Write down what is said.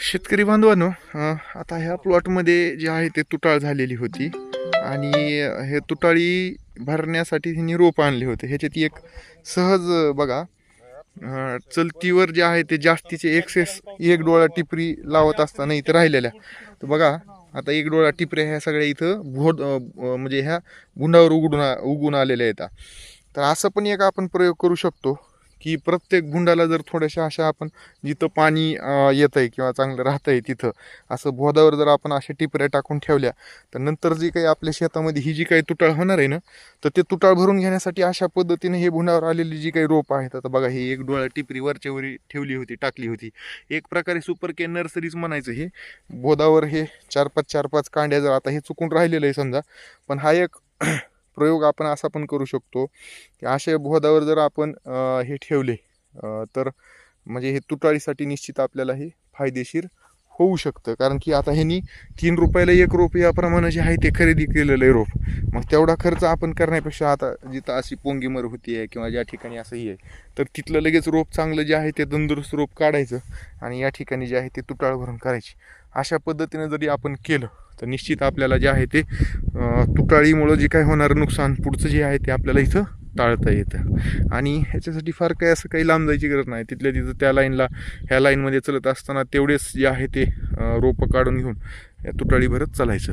शेतकरी बांधवांनो आता ह्या प्लॉटमध्ये जे आहे ते तुटाळ झालेली होती. आणि हे तुटाळी भरण्यासाठी त्यांनी रोप आणले होते. ह्याच्यात एक सहज बघा चलतीवर जे आहे ते जास्तीचे एक्सेस एक डोळा टिपरी लावत असताना इथं राहिलेल्या. तर बघा आता एक डोळा टिपऱ्या ह्या सगळ्या इथं भोड म्हणजे ह्या गुंडावर उघडून आ- उगून आलेल्या आहेत. तर असं पण एक आपण प्रयोग करू शकतो. की प्रत्येक गुंडाला जर थोड्याशा अशा आपण जिथं पाणी येत आहे किंवा चांगलं राहतं आहे तिथं असं बोधावर जर आपण अशा टिपऱ्या टाकून ठेवल्या तर नंतर जी काही आपल्या शेतामध्ये ही जी काही तुटाळ होणार आहे ना तर ते तुटाळ भरून घेण्यासाठी अशा पद्धतीने हे गुंडावर आलेली जी काही रोपं आहेत आता बघा हे एक डोळा टिपरी वरच्यावरी ठेवली होती टाकली होती. एक प्रकारे सुपर के नर्सरीज म्हणायचं हे. बोधावर हे चार पाच चार पाच कांड्या जर आता हे चुकून राहिलेलं आहे समजा पण हा एक प्रयोग आपण असा पण करू शकतो की अशा बोधावर जर आपण हे ठेवले तर म्हणजे हे तुटाळीसाठी निश्चित आपल्याला हे फायदेशीर होऊ शकतं. कारण की आता ह्यांनी तीन रुपयाला एक रोप याप्रमाणे जे आहे ते खरेदी केलेलं आहे रोप. मग तेवढा खर्च आपण करण्यापेक्षा आता जिथं अशी पोंगीमर होती आहे किंवा ज्या ठिकाणी असंही आहे तर तिथलं लगेच रोप चांगलं जे आहे ते तंदुरुस्त रोप काढायचं आणि या ठिकाणी जे आहे ते तुटाळ भरून करायची. अशा पद्धतीने जरी आपण केलं तर निश्चित आपल्याला जे आहे ते तुटाळीमुळं जे काय होणारं नुकसान पुढचं जे आहे ते आपल्याला इथं टाळता येतं. आणि ह्याच्यासाठी फार काही असं काही लांब जायची गरज नाही. तिथल्या तिथं त्या लाईनला ह्या लाईनमध्ये चलत असताना तेवढेच जे आहे ते रोपं काढून घेऊन या तुटाळी भरत चालायचं.